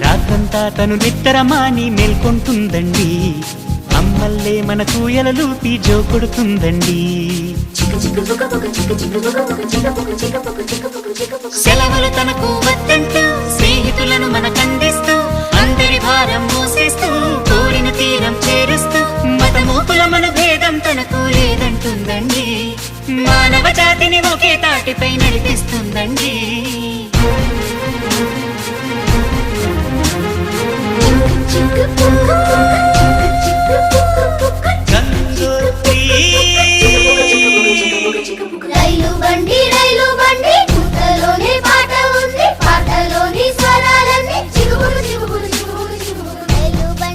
రాత్రంతా తను నిత్తరమాని మేల్కొంటుందండి. అమ్మల్లే మన కూయలలూపి జో కొడుతుందండి. సెలవులు తనకు వద్దంటూ స్నేహితులను మనకందిస్తూ అందరి భారం మోసేస్తూ కోరిన తీరం చేరుస్తూ మతమూపుల మన భేదం తనకు లేదంటుందండి. మానవ జాతిని ఒకే తాటిపై నడిపిస్తుందండి.